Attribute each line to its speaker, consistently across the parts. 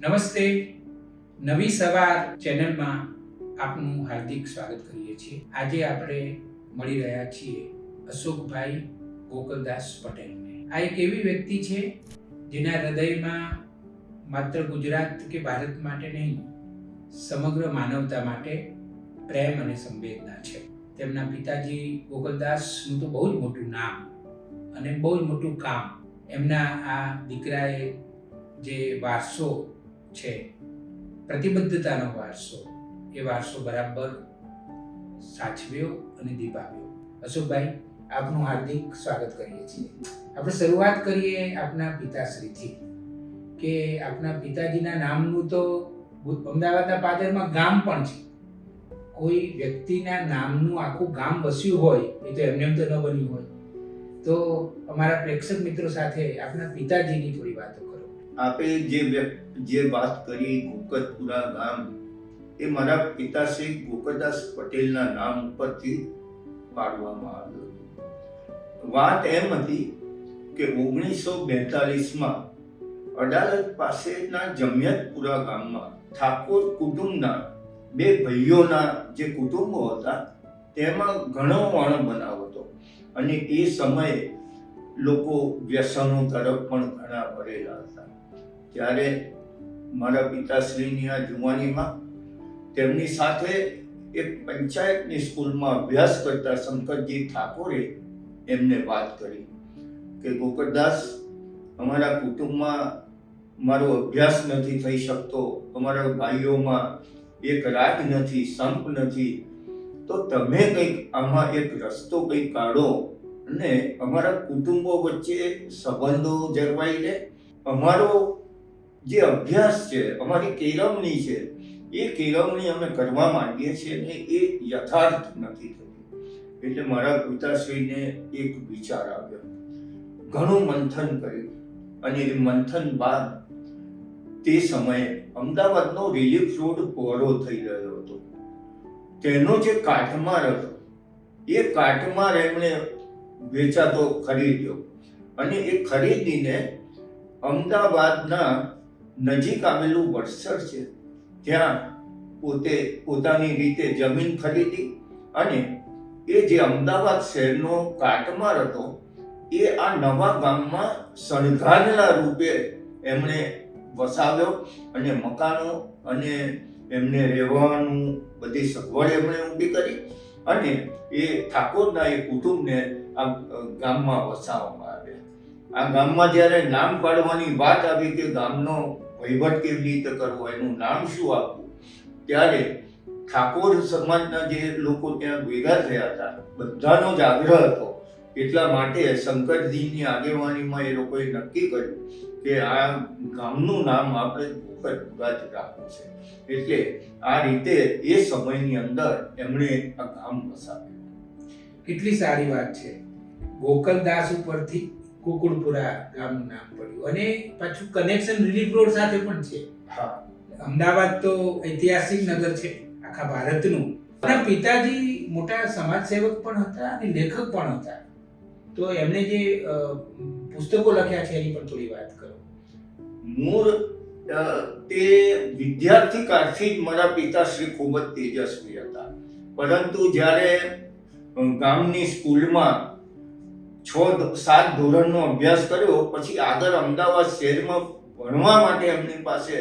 Speaker 1: નમસ્તે. નવી સવાર ચેનલમાં આપનું હાર્દિક સ્વાગત કરીએ છીએ. આજે આપણે મળી રહ્યા છીએ અશોકભાઈ ગોકલદાસ પટેલને. આ એક એવી વ્યક્તિ છે જેના હૃદયમાં માત્ર ગુજરાત કે ભારત માટે નહીં, સમગ્ર માનવતા માટે પ્રેમ અને સંવેદના છે. તેમના પિતાજી ગોકલદાસનું તો બહુ જ મોટું નામ અને બહુ જ મોટું કામ. એમના આ દીકરાએ જે વારસો છે. પ્રતિબદ્ધતાનો વારસો. એ વારસો બરાબર સાચવ્યો અને દીપાવ્યો. અશોકભાઈ, આપનું હાર્દિક સ્વાગત કરીએ છીએ. આપણે શરૂઆત કરીએ આપના પિતાશ્રીથી કે આપના પિતાજીના નામનું તો અમદાવાદના પાદરમાં ગામ પણ છે. કોઈ વ્યક્તિના નામનું આખું ગામ વસ્યું હોય, એ તો એમને એમ તો ન બન્યું હોય. તો અમારા પ્રેક્ષક મિત્રો સાથે આપના પિતાજીની થોડી વાતો કરો
Speaker 2: આપે જે જે વાત કરી ગોકતપુરા ગામ, એ મારા પિતાશ્રી ગોકળદાસ પટેલના નામ ઉપરથી પાડવામાં આવ્યો વાત એમ હતી કે ઓગણીસો બેતાલીસમાં અડાલત પાસેના જમિયતપુરા ગામમાં ઠાકોર કુટુંબના બે ભાઈઓના જે કુટુંબો હતા, તેમાં ઘણો વણ બનાવ હતો અને એ સમયે લોકો વ્યસનો તરફ પણ ઘણા ભરેલા હતા. ત્યારે મારા પિતાશ્રીની આ જુવાનીમાં તેમની સાથે એક પંચાયતની સ્કૂલમાં અભ્યાસ કરતા શંકરજી ઠાકોરે એમને વાત કરી કે ગોકળદાસ અમારા કુટુંબમાં મારો અભ્યાસ નથી થઈ શકતો, અમારા ભાઈઓમાં એક રાગ નથી સંપ નથી. તો તમે કંઈક આમાં એક રસ્તો કંઈક કાઢો અને અમારા કુટુંબો વચ્ચે સંબંધો જળવાઈ લે અમારો જે અભ્યાસ છે, અમારી કેળવણી છે, એ કેળવણી અમે કરવા માંગીએ છીએ અને એ યથાર્થ નથી થતી. એટલે મારા પિતાશ્રીને એક વિચાર આવ્યો. ઘણું મંથન કર્યું અને એ મંથન બાદ તે સમયે અમદાવાદનો રિલીફ રોડ પહોળો થઈ રહ્યો હતો. તેનો જે કાટમાર હતો, એ કાટમાર એમણે વેચાતો ખરીદ્યો અને એ ખરીદીને અમદાવાદના નજીક આવેલું વડસર છે, ત્યાં પોતે પોતાની રીતે જમીન ખરીદી અને એ જે અમદાવાદ શહેરનો કાટમાર હતો, એ આ નવા ગામમાં શણગારના રૂપે એમણે વસાવ્યો અને મકાનો અને એમને રહેવાનું બધી સગવડ એમણે ઊભી કરી અને એ ઠાકોરના એ કુટુંબને આ ગામમાં વસાવવામાં આવ્યા. આ ગામમાં જ્યારે નામ પાડવાની વાત આવી કે ગામનો વહીવટ કેવી રીતે કરવો એનું નામ શું આપવું? ત્યારે ઠાકોર સમાજના જે લોકો ત્યાં ભેગા થયા હતા, બધાનો જ આગ્રહ હતો. એટલા માટે શંકરજીની આગેવાનીમાં એ લોકોએ નક્કી કર્યું કે આ ગામનું નામ આપણે ભૂકતપુરા જ રાખવું છે. એટલે આ રીતે એ સમયની અંદર એમણે આ ગામ વસાવ્યું.
Speaker 1: કેટલી સારી વાત છે. ગોકલદાસ ઉપરથી કુકુડપુરા ગામનું નામ પડ્યું. અને પાછું કનેક્શન રિલીફ રોડ સાથે પણ છે.
Speaker 2: હા.
Speaker 1: અમદાવાદ તો ઐતિહાસિક નગર છે આખા ભારતનું. અને પિતાજી મોટા સમાજ સેવક પણ હતા અને લેખક પણ હતા. તો એમણે જે પુસ્તકો લખ્યા છે એની પણ થોડી વાત કરો.
Speaker 2: મૂળ તે વિદ્યાર્થી કાળથી જ મારા પિતાશ્રી ખૂબ જ તેજસ્વી હતા. પરંતુ જ્યારે ગામની સ્કૂલમાં છ સાત ધોરણનો અભ્યાસ કર્યો, પછી આગળ અમદાવાદ શહેરમાં ભણવા માટે એમની પાસે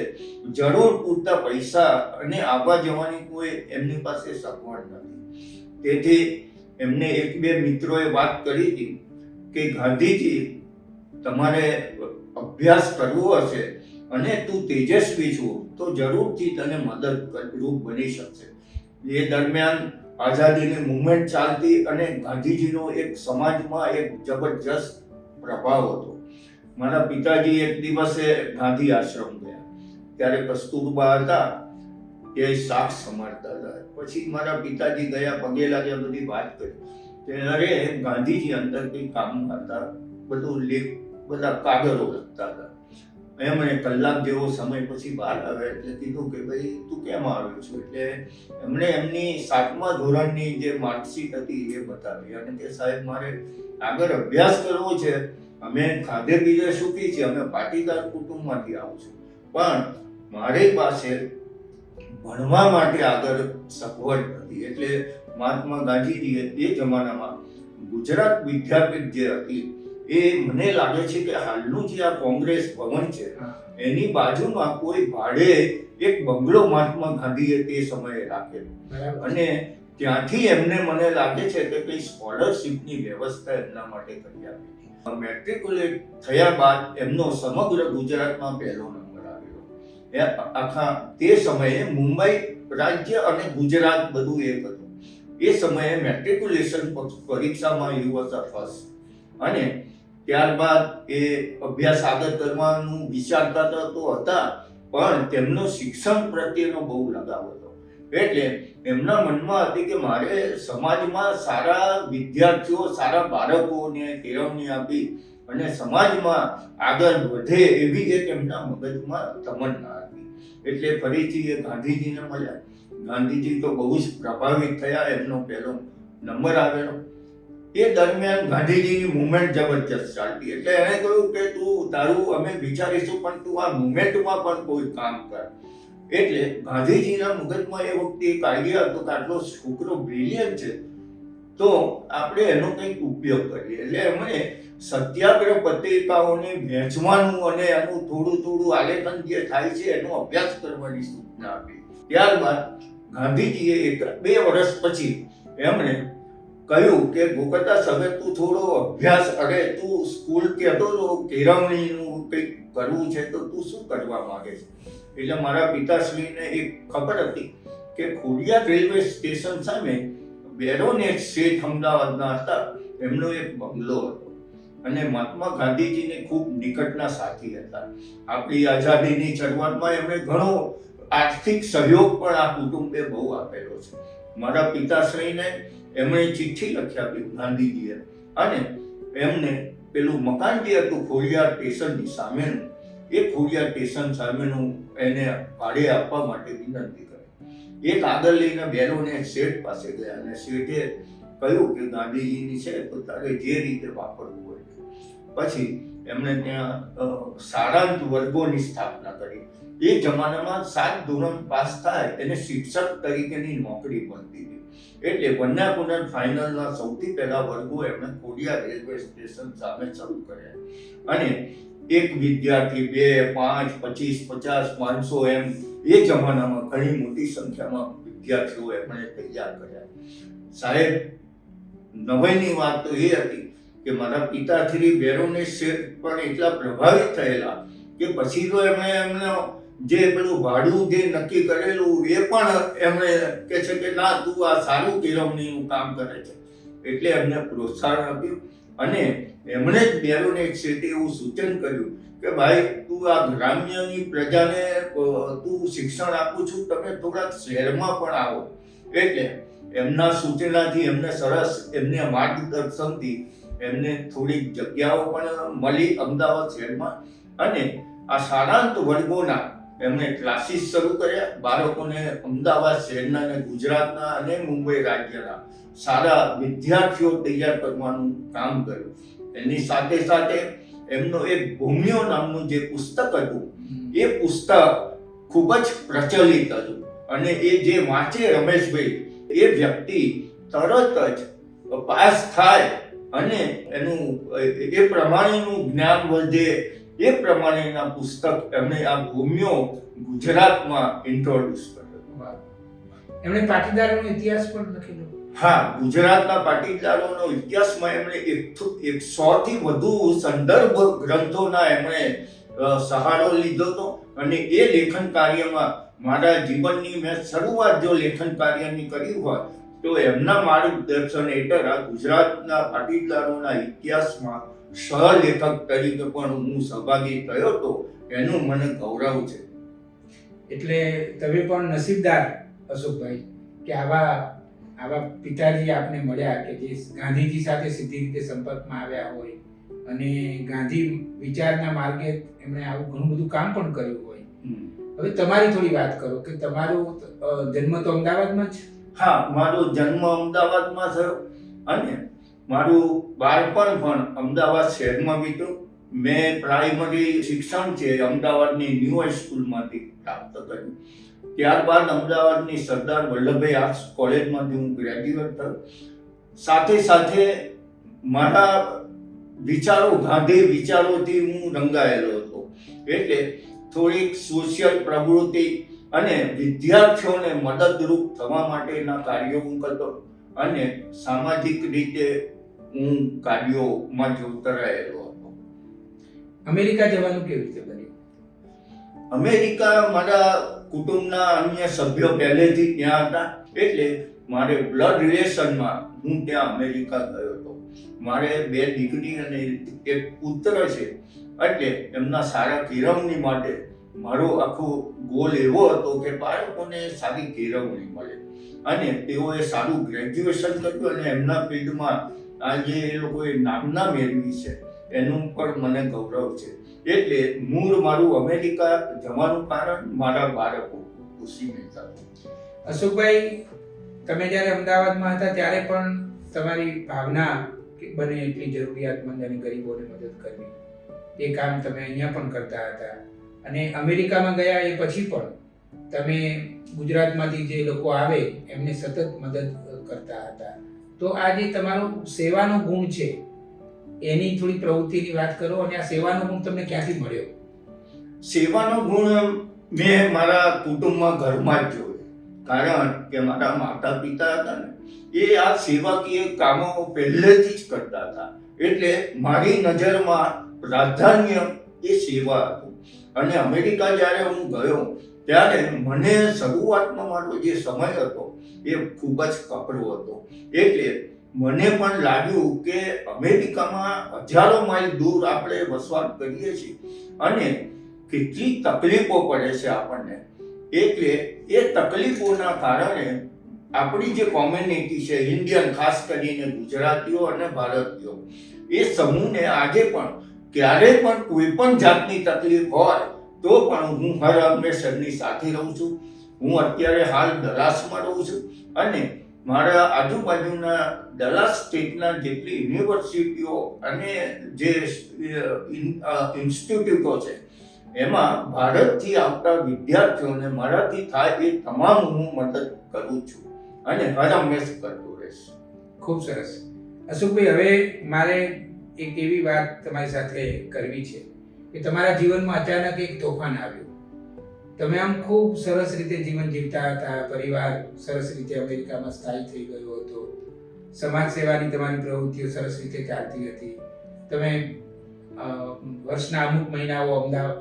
Speaker 2: જરૂર પૂરતા પૈસા અને આવવા જવાની કોઈ એમની પાસે સગવડ નથી. તેથી એમને એક બે મિત્રોએ વાત કરી હતી કે, ગાંધીજી, તમારે અભ્યાસ કરવો હશે અને તું તેજસ્વી છું, તો જરૂરથી તને મદદરૂપ બની શકશે. એ દરમિયાન આઝાદીની મુવમેન્ટ ચાલતી અને ગાંધીજીનો એક સમાજમાં એક જબરજસ્ત પ્રભાવ હતો. મારા પિતાજી એક દિવસે ગાંધી આશ્રમ ગયા. ત્યારે કસ્તુરબા હતા એ શાક સમારતા હતા. પછી મારા પિતાજી ગયા, પગે લાગ્યા, બધી વાત કરી. ત્યારે ગાંધીજી અંદર કંઈ કામ હતા? બધું લેખ બધા કાગળો લખતા હતા. એમણે કલાક જેવો સમય પછી બહાર આવે એટલે કીધું કે ભાઈ, તું કેમ આવ્યો છું? એટલે એમણે એમની સાતમા ધોરણની જે માર્કશીટ હતી એ બતાવી અને કે સાહેબ, મારે આગળ અભ્યાસ કરવો છે. અમે ખાધે પીધે સુખી છીએ. અમે પાટીદાર કુટુંબમાંથી આવું છું. પણ મારી પાસે ભણવા માટે આગળ સગવડ હતી એટલે મહાત્મા ગાંધીજીએ તે જમાનામાં ગુજરાત વિદ્યાપીઠ જે હતી એ મને લાગે છે કે હાલનું જે આ કોંગ્રેસ ભવન છે એની બાજુમાં કોઈ ભાડે એક બંગલો મહાત્મા ગાંધીએ તે સમયે રાખેલો. અને ત્યાંથી એમને મને લાગે છે કે કઈ સ્કોલરશીપની વ્યવસ્થા એમના માટે કરી આપી મેટ્રિક્યુલેટ થયા બાદ એમનો સમગ્ર ગુજરાતમાં પહેલો નંબર આવેલો એ આખા તે સમયે મુંબઈ રાજ્ય અને ગુજરાત બધું એક હતું. એ સમયે મેટ્રિક્યુલેશન પરીક્ષામાં યુ વોઝ ફર્સ્ટ અને ત્યારબાદ એ અભ્યાસ આગળ કરવાનું વિચારતા તો હતા, પણ તેમનો શિક્ષણ પ્રત્યેનો બહુ લગાવ હતો. એટલે એમના મનમાં હતી કે મારે સમાજમાં સારા વિદ્યાર્થીઓ, સારા બાળકોને કેળવણી આપી અને સમાજમાં આગળ વધે એવી એક એમના મગજમાં તમન્ના હતી. એટલે ફરીથી એ ગાંધીજીને મળ્યા. ગાંધીજી તો બહુ જ પ્રભાવિત થયા, એમનો પહેલો નંબર આવેલો. એ દરમિયાન ગાંધીજીની મુવમેન્ટ જબરજસ્ત ચાલતી. એટલે એણે કહ્યું કે તું, તારું અમે વિચારીશું, પણ તું આ મુવમેન્ટમાં પણ કોઈ કામ કર. એટલે ગાંધીજીના મગજમાં એ વખતે એક આઈડિયા હતો કે આટલો છોકરો બ્રિલિયન્ટ છે. તો આપણે એનો કંઈક ઉપયોગ કરીએ. એટલે એમણે સત્યાગ્રહ પત્રિકાઓને વેચવાનું અને એનું થોડું થોડું આલેખન જે થાય છે, એનો અભ્યાસ કરવાની સૂચના આપી. ત્યારબાદ ગાંધીજીએ એક બે વર્ષ પછી એમણે કહ્યું કે ગોકતા હવે તું થોડો અભ્યાસ અરે તું સ્કૂલ કહેતો તો કેળવણીનું કંઈક કરવું છે તો તું શું કરવા માંગે છે? એટલે મારા પિતાશ્રીને એક ખબર હતી કે ખોડિયાર રેલવે સ્ટેશન સામે બેરોનેટ શેઠ અમદાવાદના હતા. એમનો એક બંગલો હતો. અને મહાત્મા ગાંધીજીને ખૂબ નિકટના સાથી હતા. આપણી આઝાદીની શરૂઆતમાં એમણે ઘણો આર્થિક સહયોગ પણ આ કુટુંબે બહુ આપેલો છે. મારા પિતાશ્રીને એમણે ચિઠ્ઠી લખી આપી ગાંધીજીએ. અને એમને પેલું મકાન જે હતું ખોડિયાર સ્ટેશનની સામેનું, એ ખોડિયાર સ્ટેશન સામેનું એને ભાડે આપવા માટે વિનંતી કરી. એક આગળ લઈને બહેનોને શેઠ પાસે ગયા અને શેઠે કહ્યું કે ગાંધીજીની છે તો તારે જે રીતે વાપરવું હોય. પછી એમણે ત્યાં સારાંત વર્ગોની સ્થાપના કરી. એ જમાનામાં સાત ધોરણ પાસ થાય એને શિક્ષક તરીકેની નોકરી મળતી હતી. એટલે વન્યાકુંડન ફાઇનલના સૌથી પહેલા વર્ગો એમણે કોડિયા રેલવે સ્ટેશન સામે શરૂ કર્યા. અને એક વિદ્યાર્થી, બે, પાંચ, પચીસ, પચાસ, પાંચસો એમ એ જમાનામાં ઘણી મોટી સંખ્યામાં વિદ્યાર્થીઓ એમણે તૈયાર કર્યા. સાહેબ, નવાઈની વાત તો એ હતી કે મારા પિતાશ્રી બેરોની શેઠ પણ એટલા પ્રભાવિત થયેલા કે પછી તો એમણે એમનો જે પેલું ભાડું જે નક્કી કરેલું એ પણ એમણે કે છે કે ના, તું આ સારું કેળવણીનું કામ કરે છે. એટલે એમને પ્રોત્સાહન આપ્યું અને એમણે જ બેરોને એક શેઠે એવું સૂચન કર્યું કે ભાઈ, તું આ ગ્રામ્યની પ્રજાને તું શિક્ષણ આપું છું, તમે થોડાક શહેરમાં પણ આવો. એટલે એમના સૂચનાથી એમને સરસ એમને માર્ગદર્શનથી એમને થોડીક જગ્યાઓ પણ મળી અમદાવાદ શહેરમાં. અને આ શાળાંત વર્ગોના એમણે ક્લાસીસ શરૂ કર્યા. બાળકોને અમદાવાદ શહેરના અને ગુજરાતના અને મુંબઈ રાજ્યના સારા વિદ્યાર્થીઓ તૈયાર કરવાનું કામ કર્યું. એની સાથે સાથે એમનો એક ભૂમિઓ નામનું જે પુસ્તક હતું, એ પુસ્તક ખૂબ જ પ્રચલિત હતું. અને એ જે વાંચે રમેશભાઈ, એ વ્યક્તિ તરત જ પાસ થાય અને એનું એ પ્રમાણેનું જ્ઞાન વધે એ પ્રમાણેના પુસ્તક એમણે આ ભૂમિઓ ગુજરાતમાં ઇન્ટ્રોડ્યુસ કર્યો.
Speaker 1: એમણે પાટીદારોનો ઇતિહાસ પણ લખેલો
Speaker 2: હા ગુજરાતના પાટીદારોનો ઇતિહાસમાં એમણે એક થી વધુ સંદર્ભ ગ્રંથોના એમણે સહારો લીધો હતો અને એ લેખન કાર્યમાં મારા જીવનની મેં શરૂઆત જો લેખન કાર્યની કરી હોય તો એમના માર્ગદર્શન હેઠળ આ ગુજરાતના પાટીદારોના ઇતિહાસમાં સહલેખક તરીકે પણ હું સહભાગી થયો હતો એનું મને ગૌરવ છે.
Speaker 1: એટલે તમે પણ નસીબદાર અશોકભાઈ કે આવા આવા પિતાજી આપને મળ્યા કે જે ગાંધીજી સાથે સીધી રીતે સંપર્કમાં આવ્યા હોય અને ગાંધી વિચારના માર્ગે એમણે આવું ઘણું બધું કામ પણ કર્યું હોય. હવે તમારી થોડી વાત કરો કે તમારો જન્મ તો અમદાવાદમાં જ?
Speaker 2: હા, મારો જન્મ અમદાવાદમાં થયો અને મારું બાળપણ પણ અમદાવાદ શહેરમાં વીત્યું. મેં પ્રાઇમરી શિક્ષણ છે અમદાવાદની ન્યૂ હાઈસ્કૂલમાંથી પ્રાપ્ત કર્યું. ત્યારબાદ અમદાવાદની સરદાર વલ્લભભાઈ આર્ટ્સ કોલેજમાંથી હું ગ્રેજ્યુએટ થયો. સાથે સાથે મારા વિચારો ગાંધી વિચારોથી હું રંગાયેલો હતો. એટલે થોડીક સોશિયલ પ્રવૃત્તિ અને વિદ્યાર્થીઓને મદદરૂપ થવા માટેના કાર્યો હું કરતો અને સામાજિક રીતે હું કાર્યોમાં જોતરાયેલો હતો.
Speaker 1: અમેરિકા જવાનું કેવી રીતે બન્યું?
Speaker 2: અમેરિકા મારા કુટુંબના અન્ય સભ્યો પહેલેથી ત્યાં હતા એટલે મારે બ્લડ રિલેશનમાં હું ત્યાં અમેરિકા ગયો હતો. મારે બે દીકરી અને એક પુત્ર છે એટલે એમના સારા કિરમની માટે મારો આખો ગોલ એવો હતો કે બાળકોને સારી કેળવણી મળે. અને તેઓએ સારું ગ્રેજ્યુએશન કર્યું અને એમના ફિલ્ડમાં આજે એ લોકોએ નામના મેળવી છે. એનું પણ મને ગૌરવ છે. એટલે મૂળ મારું અમેરિકા જવાનું કારણ મારા બાળકો. ખુશી મહેતા
Speaker 1: અશોકભાઈ, તમે જ્યારે અમદાવાદમાં હતા ત્યારે પણ તમારી ભાવના બને એટલી જરૂરિયાતમંદ અને ગરીબોને મદદ કરવી. એ કામ તમે અહીંયા પણ કરતા હતા. અને અમેરિકામાં ગયા એ પછી પણ તમે ગુજરાતમાંથી જે લોકો આવે, એમને સતત મદદ કરતા હતા. તો આ જે તમારો સેવાનો ગુણ છે, એની થોડી પ્રવૃત્તિની વાત કરો અને આ સેવાનો ગુણ તમને ક્યાંથી મળ્યો?
Speaker 2: સેવાનો ગુણ મેં મારા કુટુંબમાં ઘરમાં જ જોયો. કારણ કે મારા માતા પિતા હતા ને, એ આ સેવાકીય કામો પહેલેથી જ કરતા હતા. એટલે મારી નજરમાં પ્રાધાન્ય એ સેવા હતું. અને અમેરિકા જ્યારે હું ગયો, ત્યારે મને શરૂઆતમાં મારો જે સમય હતો, એ ખૂબ જ કપરો હતો. એટલે મને પણ લાગ્યું કે અમેરિકામાં હજારો માઇલ દૂર આપણે વસવાટ કરીએ છીએ અને કેટલી તકલીફો પડે છે આપણને. એટલે એ તકલીફોના કારણે આપણી જે કોમ્યુનિટી છે, ઇન્ડિયન, ખાસ કરીને ગુજરાતીઓ અને ભારતીયો, એ સમૂહને આજે પણ ક્યારે પણ કોઈ પણ જાતની તકલીફ હોય, તો પણ હું હર હંમેશ સાથે રહું છું. હું અત્યારે હાલ દલાસમાં રહું છું અને મારા આજુબાજુના દલાસ સ્ટેટના જેટલી યુનિવર્સિટીઓ અને જે ઇન્સ્ટિટ્યૂટો છે, એમાં ભારતથી આવતા વિદ્યાર્થીઓને મારાથી થાય એ તમામ હું મદદ કરું છું અને હર હંમેશ કરતો રહીશ.
Speaker 1: ખૂબ સરસ. અશોકભાઈ, હવે મારે એક એવી વાત તમારી સાથે કરવી છે કે તમારા જીવનમાં અચાનક એક તોફાન આવ્યું. તમે આમ ખૂબ સરસ રીતે જીવન જીવતા હતા, પરિવાર સરસ રીતે અમેરિકામાં સ્થાયી થઈ ગયો હતો. સમાજ સેવાની તમારી પ્રવૃત્તિઓ સરસ રીતે ચાલતી હતી. તમે વર્ષના અમુક મહિનાઓ અમદાવાદ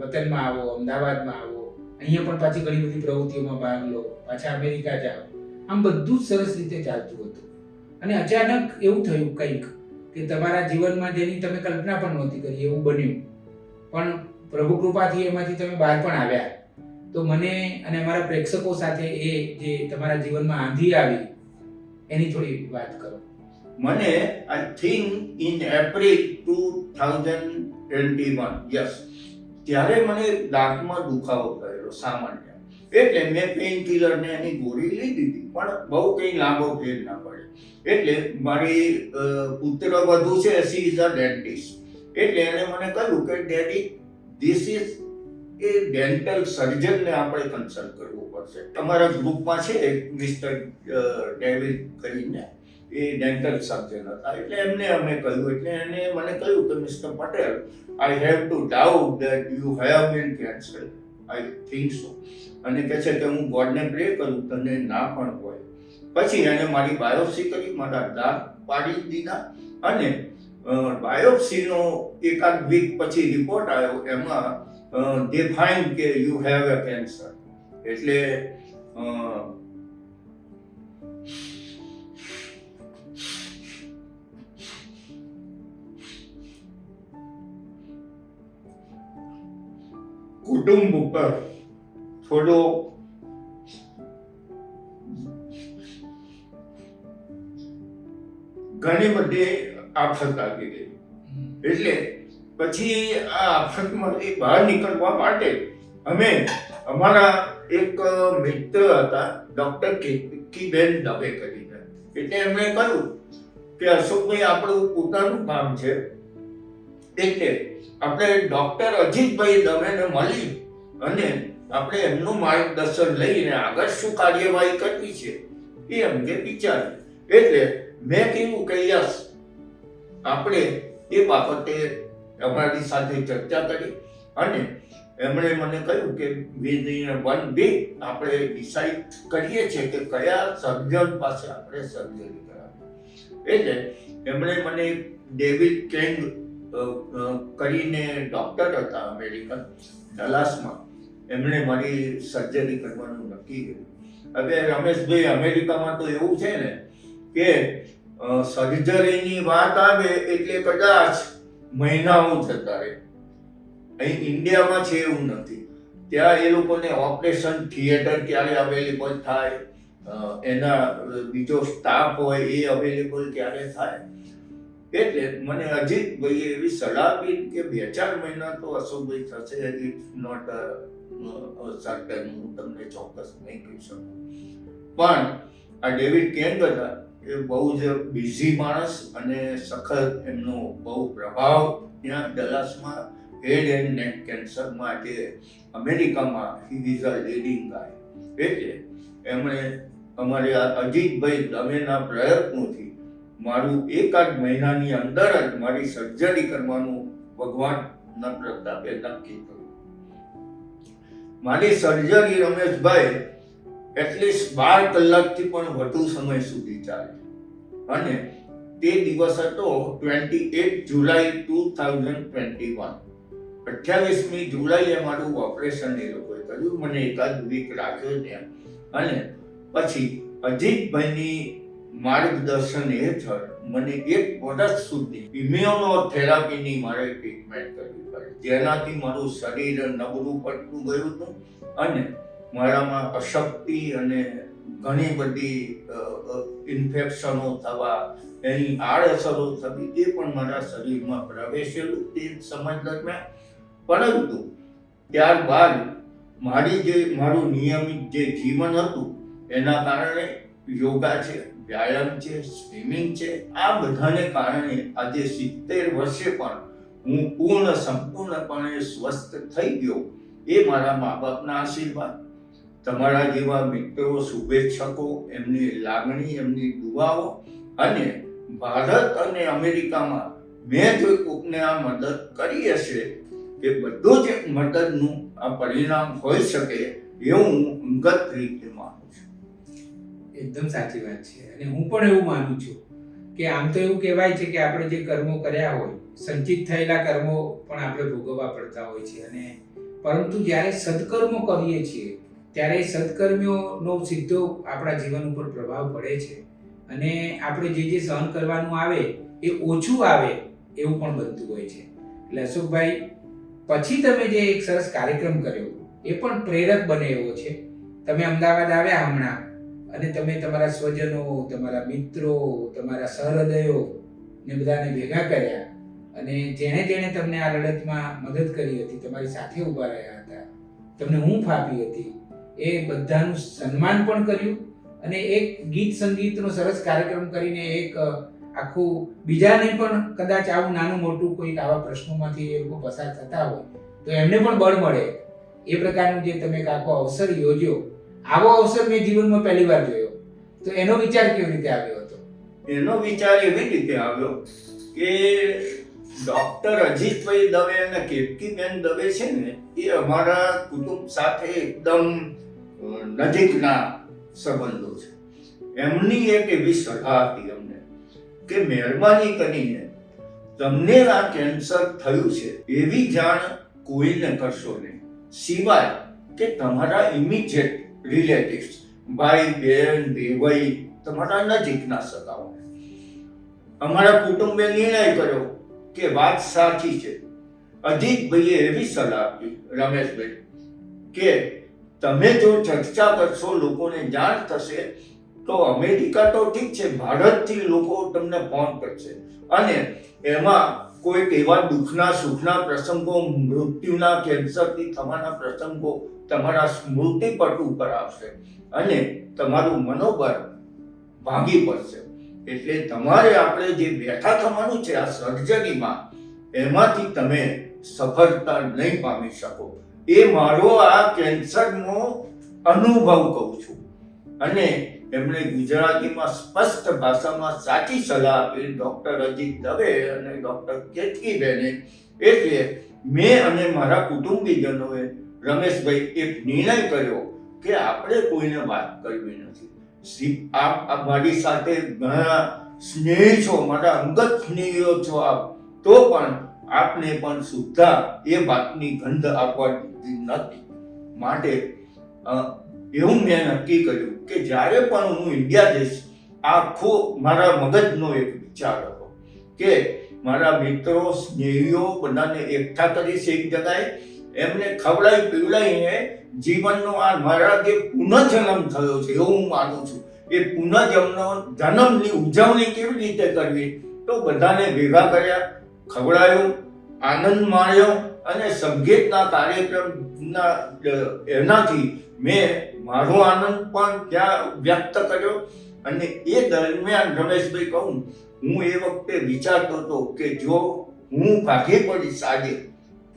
Speaker 1: વતનમાં આવો, અમદાવાદમાં આવો, અહીંયા પણ પાછી ઘણી બધી પ્રવૃત્તિઓમાં ભાગ લો, પાછા અમેરિકા જાઓ. આમ બધું જ સરસ રીતે ચાલતું હતું. અને અચાનક એવું થયું કંઈક કે તમારા જીવનમાં જેની તમે કલ્પના પણ નહોતી કરી, એવું બન્યું. પણ પ્રભુ કૃપાથી એમાંથી તમે બહાર પણ આવ્યા. તો મને અને અમારા પ્રેક્ષકો સાથે એ જે તમારા જીવનમાં આંધી આવી, એની થોડી વાત કરો.
Speaker 2: મને I think in April two thousand twenty one yes ત્યારે મને દાંતમાં દુખાવો થયેલો, સામાન્ય. એટલે મેં પેઇન કિલરને એની ગોળી લઈ દીધી પણ બહુ કંઈ લાંબો ફેર ના પડે એટલે મારી પુત્ર વધુ છે સી ઇઝ અ ડેન્ટિસ્ટ એટલે એણે મને કહ્યું કે daddy this is a dental સર્જનને આપણે કન્સલ્ટ કરવું પડશે. તમારા ગ્રુપમાં છે એક મિસ્ટર ડેવિડ કરીને, એ ડેન્ટલ સર્જન હતા. એટલે એમને અમે કહ્યું, એટલે એને મને કહ્યું કે mister Patel I have to doubt that you have been cancer I think so અને કહે છે કે હું ગોડને પ્રે કરું, તને ના પણ હોય. પછી એને મારી બાયોપ્સી કરી, મારા દાંત પાડી દીધા અને બાયોપ્સીનો એકાદ વીક પછી રિપોર્ટ આવ્યો, એમાં દે ફાઇન્ડ કે યુ હેવ અ કેન્સર એટલે કુટુંબ ઉપર થોડો ઘણી બધી આફત આવી ગઈ. એટલે પછી આ આફતમાંથી બહાર નીકળવા માટે અમે અમારા એક મિત્ર હતા ડોક્ટર કીબેન દવે કરીને. એટલે એમણે કહ્યું કે અશોકભાઈ આપણું પોતાનું કામ છે. એટલે આપણે ડોક્ટર અજીતભાઈ દવેને મળી અને આપણે એમનું માર્ગદર્શન લઈને આગળ શું કાર્યવાહી કરવી છે એ અંગે વિચાર્યું. એટલે મેં કીધું કે યસ, આપણે એ બાબતે અમારી સાથે ચર્ચા કરી અને એમણે મને કહ્યું કે વિધિન વન બી આપણે ડિસાઈડ કરીએ છીએ કે કયા સર્જન પાસે આપણે સર્જરી કરાવી એટલે એમણે મને ડેવિડ કેંગ કરીને ડોક્ટર હતા અમેરિકન, ડલાસમાં. એમણે મારી સર્જરી કરવાનું નક્કી કર્યું. હવે રમેશભાઈ, અમેરિકામાં તો એવું છે ને કે સર્જરીની વાત આવે એટલે કદાચ મહિનાઓ થતા રહે. અહીં ઇન્ડિયામાં છે એવું નથી. ત્યાં એ લોકોને ઓપરેશન થિયેટર ક્યારે અવેલેબલ થાય એના બીજો સ્ટાફ હોય એ અવેલેબલ ક્યારે થાય. એટલે મને અજીતભાઈએ એવી સલાહ આપી કે બે ચાર મહિના તો અશોકભાઈ થશે ઇટ્સ નોટ સર્ટન હું તમને ચોક્કસ નહીં કહી શકું. પણ આ ડેવિડ કેન્ગ હતા. એ બહુ જ બિઝી માણસ અને સખત એમનો બહુ પ્રભાવ ત્યાં ડલાસમાં, હેડ એન્ડ નેક કેન્સરમાં જે અમેરિકામાં હી ઇઝ અ લીડિંગ ગાય. એટલે એમણે અમારે આ અજીતભાઈ દવેના પ્રયત્નોથી મારું એકાદ મહિનાની અંદર જ મારી સર્જરી કરવાનું ભગવાન ન પ્રતાપે નક્કી કર્યું મારી સર્જરી રમેશભાઈ એટલીસ્ટ બાર કલાકથી પણ વધુ સમય સુધી ચાલી. અને તે દિવસ હતો twenty eight July two thousand twenty one અઠ્યાવીસમી જુલાઈએ મારું ઓપરેશન એ લોકોએ કર્યું. મને એકાદ વીક રાખ્યો ત્યાં અને પછી અજીતભાઈની માર્ગદર્શન હેઠળ મને એક વર્ષ સુધી ઇમ્યુનોથેરાપીની મારે ટ્રીટમેન્ટ કરવી પડી. જેનાથી મારું શરીર નબળું પડતું ગયું હતું અને મારામાં અશક્તિ અને ઘણી બધી ઇન્ફેક્શનો થવા, એની આડઅસરો થવી એ પણ મારા શરીરમાં પ્રવેશેલું તે સમય દરમિયાન. પરંતુ ત્યારબાદ મારી જે, મારું નિયમિત જે જીવન હતું, એના કારણે યોગા છે વ્યાયામ છે, સ્વિમિંગ છે, આ બધાને કારણે આજે સિત્તેર વર્ષે પણ હું પૂર્ણ, સંપૂર્ણપણે સ્વસ્થ થઈ ગયો. એ મારા મા બાપના આશીર્વાદ. તમારા જેવા મિત્રો, શુભેચ્છકો, એમની લાગણી, એમની દુવાઓ અને ભારત અને અમેરિકામાં મેં જો કોકને આ મદદ કરી હશે એ બધું જ મદદનું આ પરિણામ હોઈ શકે એવું હું અંગત રીતે માનું છું.
Speaker 1: એકદમ સાચી વાત છે. અને હું પણ એવું માનું છું કે આમ તો એવું કહેવાય છે કે આપણે જે કર્મો કર્યા હોય, સંચિત થયેલા કર્મો પણ આપણે ભોગવવા પડતા હોય છે. અને પરંતુ જ્યારે સત્કર્મો કરીએ છીએ, ત્યારે સત્કર્મીઓનો સીધો આપણા જીવન ઉપર પ્રભાવ પડે છે. અને આપણે જે જે સહન કરવાનું આવે, એ ઓછું આવે એવું પણ બનતું હોય છે. એટલે અશોકભાઈ, પછી તમે જે એક સરસ કાર્યક્રમ કર્યો, એ પણ પ્રેરક બને એવો છે. તમે અમદાવાદ આવ્યા હમણાં. અને તમે તમારા સ્વજનો, તમારા મિત્રો, તમારા સહૃદયો ને બધાને ભેગા કર્યા અને જેણે જેણે તમને આ લડતમાં મદદ કરી હતી, તમારી સાથે ઊભા રહ્યા હતા, તમને હું ફાપી હતી, એ બધાનું સન્માન પણ કર્યું અને એક ગીત સંગીતનો સરસ કાર્યક્રમ કરીને એક આખું બીજાને પણ કદાચ આવું નાનું મોટું કોઈક આવા પ્રશ્નોમાંથી એ લોકો પસાર થતા હોય, તો એમને પણ બળ મળે. એ પ્રકારનું જે તમે એક આખો અવસર યોજ્યો આવો અવસર મેં જીવનમાં પહેલી વાર જોયો. તો એનો વિચાર કેવી રીતે આવ્યો હતો?
Speaker 2: એનો વિચાર એવી રીતે આવ્યો કે ડોક્ટર અજીતભાઈ દવે અને કેતકીબેન દવે છે ને, એ અમારા કુટુંબ સાથે એકદમ નજીકના સંબંધો છે. એમની એક એવી સલાહ હતી અમને કે મહેરબાની કરીને તમને આ કેન્સર થયું છે એવી જાણ કોઈને કરશો નહીં. સિવાય કે તમારા ઇમિડિયેટ રિલેટિવ્સ ભાઈ બહેન બેવાઈ તમારા નજીકના સગાઓ. અમારા કુટુંબે નિર્ણય કર્યો કે વાત સાચી છે. અજીતભાઈએ એવી સલાહ આપી, રમેશભાઈ, કે તમે જો ચર્ચા કરશો, લોકોને જાણ થશે, તો અમેરિકા તો ઠીક છે, ભારતથી લોકો તમને ફોન કરશે. અને એમાં કોઈક એવા દુઃખના સુખના પ્રસંગો, મૃત્યુના કેન્સરથી થવાના પ્રસંગો તમારા સ્મૃતિપટ ઉપર આવશે અને તમારું મનોબળ ભાંગી પડશે. એટલે તમારે આપણે જે બેઠા થવાનું છે આ સર્જરીમાં એમાંથી તમે સફળતા નહીં પામી શકો. એ મારો આ કેન્સરનો અનુભવ કહું છું. અને એમણે ગુજરાતીમાં સ્પષ્ટ ભાષામાં સાચી સલાહ આપી ડૉક્ટર અજીત દવે અને ડૉક્ટર કેતકીબેને. એટલે મેં અને મારા કુટુંબીજનોએ રમેશભાઈ એક નિર્ણય કર્યો કે આપણે કોઈને વાત કરવી નથી. આપ મારી સાથે ઘણા સ્નેહી છો, મારા અંગત સ્નેહીઓ છો આપ. તો પણ આપને પણ સુદ્ધા એ વાતની ગંધ આપવા દીધી નથી. માટે એવું મેં નક્કી કર્યું કે જ્યારે પણ હું ઇન્ડિયા જઈશ, આખો મારા મગજનો એક વિચાર હતો કે મારા મિત્રો, સ્નેહીઓ બધાને એકઠા કરીશ એક જગાએ એમને ખવડાવી પીવડાવીને જીવનનો આ મારા જે પુનઃજન્મ થયો છે, એવું હું માનું છું. એ પુનઃજન્મનો જન્મની ઉજવણી કેવી રીતે કરવી? તો બધાને ભેગા કર્યા, ખવડાયું, આનંદ માણ્યો અને સંગીતના કાર્યક્રમના એનાથી મેં મારો આનંદ પણ ત્યાં વ્યક્ત કર્યો અને એ દરમિયાન રમેશભાઈ કહું, હું એ વખતે વિચારતો હતો કે જો હું ભાગી પડીશ આજે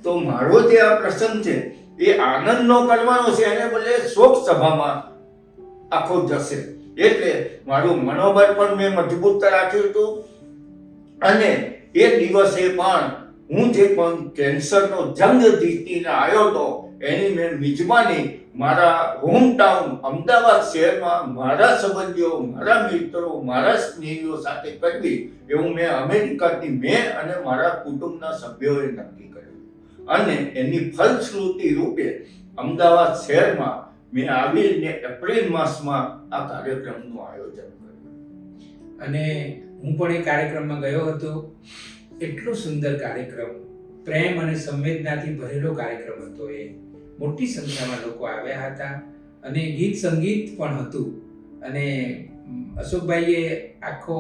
Speaker 2: તો મારો જે આ પ્રસંગ છે, એ આનંદનો કરવાનો છે એને બદલે શોક સભામાં આખો જશે. એટલે મારું મનોબળ પણ મેં મજબૂત રાખ્યું હતું. અને એ દિવસે પણ હું જે પણ કેન્સરનો જંગ જીતીને આવ્યો હતો, એની મેં મિજબાની મારા હોમટાઉન અમદાવાદ શહેરમાં મારા સંબંધીઓ, મારા મિત્રો, મારા સ્નેહીઓ સાથે કરવી, એવું મેં અમેરિકાથી મેં અને મારા કુટુંબના સભ્યોએ નક્કી કર્યું. અને એની ફલશ્રુતિ રૂપે અમદાવાદ શહેરમાં મેં આવીને એપ્રિલ માસમાં આ કાર્યક્રમનું આયોજન કર્યું.
Speaker 1: અને હું પણ એ કાર્યક્રમમાં ગયો હતો. એટલો સુંદર કાર્યક્રમ, પ્રેમ અને સંવેદનાથી ભરેલો કાર્યક્રમ હતો એ. મોટી સંખ્યામાં લોકો આવ્યા હતા અને ગીત સંગીત પણ હતું. અને અશોકભાઈએ આખો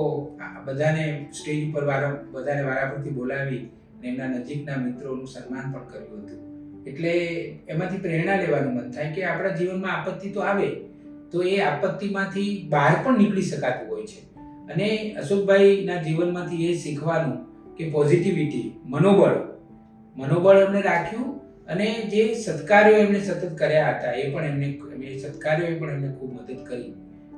Speaker 1: બધાને સ્ટેજ ઉપર વારા, બધાને વારાફરતી બોલાવી અને એમના નજીકના મિત્રોનું સન્માન પણ કર્યું હતું. એટલે એમાંથી પ્રેરણા લેવાનું મન થાય કે આપણા જીવનમાં આપત્તિ તો આવે, તો એ આપત્તિમાંથી બહાર પણ નીકળી શકાતું હોય છે. અને અશોકભાઈના જીવનમાંથી એ શીખવાનું કે પોઝિટિવિટી મનોબળ મનોબળ એમણે રાખ્યું અને જે સત્કાર્યો એમણે સતત કર્યા હતા, એ પણ એમને એ સત્કાર્યોએ પણ એમને ખૂબ મદદ કરી.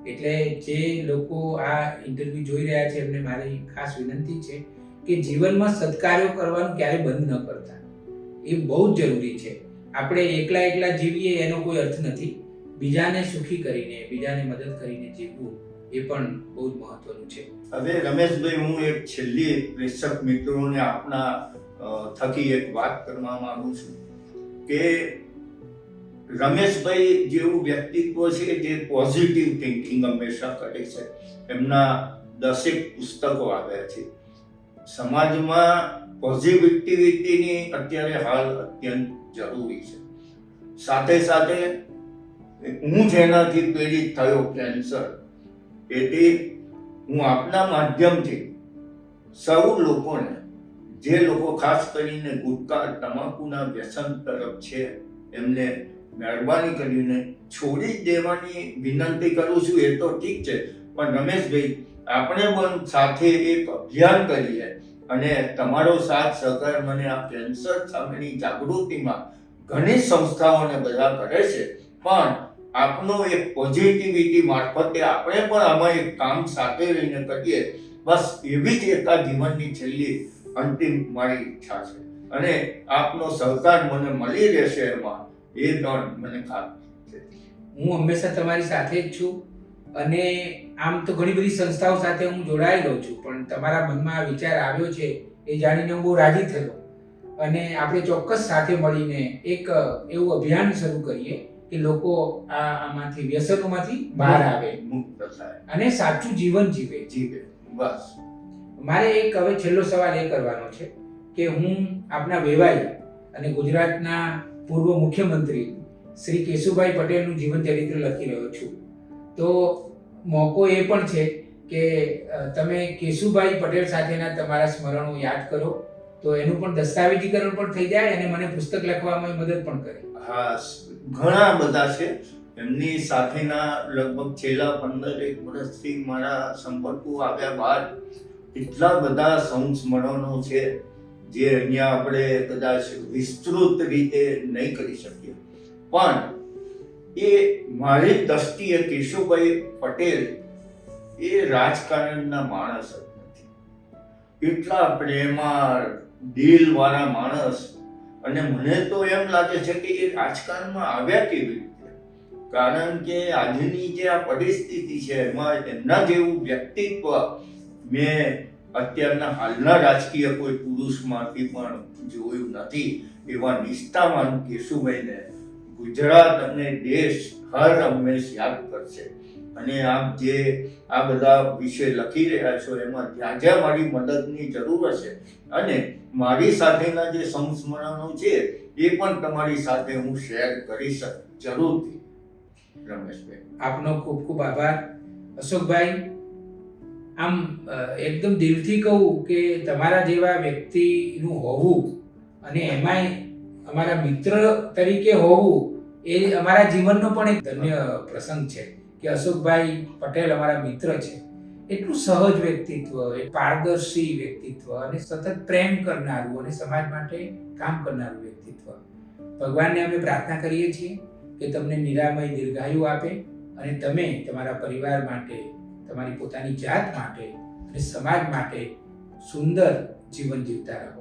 Speaker 1: એટલે જે લોકો આ ઇન્ટરવ્યૂ જોઈ રહ્યા છે, એમને મારી ખાસ વિનંતી છે કે જીવનમાં સત્કાર્યો કરવાનું ક્યારેય બંધ ન કરતા. એ બહુ જ જરૂરી છે. આપણે એકલા એકલા જીવીએ એનો કોઈ અર્થ નથી. બીજાને સુખી કરીને, બીજાને મદદ કરીને જીવવું એ પણ બહુ જ મહત્વનું છે.
Speaker 2: હવે રમેશભાઈ, હું એક છેલ્લી પ્રેક્ષક મિત્રોને આપના થકી એક વાત કરવા માંગુ છું કે રમેશભાઈ જેવું વ્યક્તિત્વ છે જે પોઝિટિવ થિંકિંગ હંમેશા કરે છે. એમના દસેક પુસ્તકો આવ્યા છે. સમાજમાં પોઝિટિવિટીની અત્યારે હાલ અત્યંત જરૂરી છે. સાથે સાથે હું જેનાથી પીડિત થયો કેન્સર એથી હું આપના માધ્યમથી સૌ લોકોને, જે લોકો ખાસ કરીને ગુટકા, તમાકુના વ્યસન તરફ છે, એમને મહેરબાની કરીને છોડી દેવાની વિનંતી કરું છું, એ તો ઠીક છે. પણ રમેશભાઈ આપણે પણ સાથે એક અભિયાન કરીએ અને તમારો સાથ સહકાર મને આ કેન્સર સામેની જાગૃતિમાં ઘણી સંસ્થાઓને બધા કરે છે. પણ આપનો એક પોઝિટિવિટી મારફતે આપણે પણ આમાં એક કામ સાથે રહીને કરીએ. બસ એવી જ એક જીવનની છેલ્લી અંતિમ મારી ઈચ્છા છે. અને આપનો સહકાર મને મળી રહેશે એમાં. એ પણ મને ખાતરી છે.
Speaker 1: હું હંમેશા તમારી સાથે જ છું. અને આમ તો ઘણી બધી સંસ્થાઓ સાથે હું જોડાયેલો છું પણ તમારા મનમાં આ વિચાર આવ્યો છે એ જાણીને હું બહુ રાજી થયો. અને આપણે ચોક્કસ સાથે મળીને એક એવું અભિયાન શરૂ કરીએ કે લોકો આ આમાંથી વ્યસનોમાંથી બહાર આવે.
Speaker 2: મુક્ત થાય.
Speaker 1: અને સાચું જીવન જીવે.
Speaker 2: જીવે. બસ.
Speaker 1: મારે એક હવે છેલ્લો સવાલ એ કરવાનો છે કે હું આપના વેવાઈ અને ગુજરાતના પૂર્વ મુખ્યમંત્રી શ્રી કેશુભાઈ પટેલનું જીવન ચરિત્ર લખી રહ્યો છું. તો મોકો એ પણ છે કે તમે કેશુભાઈ પટેલ સાથેના તમારા સ્મરણો યાદ કરો. તો એનું પણ દસ્તાવેજીકરણ પણ થઈ જાય અને મને પુસ્તક લખવામાં મદદ પણ કરે.
Speaker 2: હા ઘણા બધા છે. એમની સાથેના લગભગ છેલ્લા પંદર એક વર્ષથી મારા સંપર્કો આવ્યા બાદ એટલા બધા સંસ્મરણો છે જે અહીંયા આપણે કદાચ વિસ્તૃત રીતે નહીં કરી શકીએ. પણ એ મારી દ્રષ્ટિએ કેશુભાઈ પટેલ એ રાજકારણના માણસ જ નથી. એટલા પ્રેમાળ, દિલવાળા માણસ. અને મને તો એમ લાગે છે કે એ રાજકારણમાં આવ્યા કેવી રીતે? કારણ કે આજની જે આ પરિસ્થિતિ છે, એમાં એમના જેવું વ્યક્તિત્વ મેં અત્યારના હાલના રાજકીય કોઈ પુરુષમાંથી પણ જોયું નથી, એવા નિષ્ઠાવાન કેશુભાઈને ગુજરાત અને દેશ હર હંમેશ યાદ કરશે. અને આપ જે આ બધા વિશે લખી રહ્યા છો, એમાં જ્યાં જ્યાં મારી મદદની જરૂર હશે. અને મારી સાથેના જે સંસ્મરણો છે, એ પણ તમારી સાથે હું શેર કરીશ જરૂરથી. રમેશભાઈ.
Speaker 1: આપનો ખૂબ ખૂબ આભાર. અશોકભાઈ, આમ એકદમ દિલથી કહું કે તમારા જેવા વ્યક્તિનું હોવું અને એમાંય અમારા મિત્ર તરીકે હોવું એ અમારા જીવનનો પણ એક ધન્ય પ્રસંગ છે કે અશોકભાઈ પટેલ અમારા મિત્ર છે. એટલું સહજ વ્યક્તિત્વ પારદર્શી વ્યક્તિત્વ અને સતત પ્રેમ કરનારું અને સમાજ માટે કામ કરનારું વ્યક્તિત્વ. ભગવાનને અમે પ્રાર્થના કરીએ છીએ કે તમને નિરામય દીર્ઘાયુ આપે અને તમે તમારા પરિવાર માટે, તમારી પોતાની જાત માટે અને સમાજ માટે સુંદર જીવન જીવતા રહો.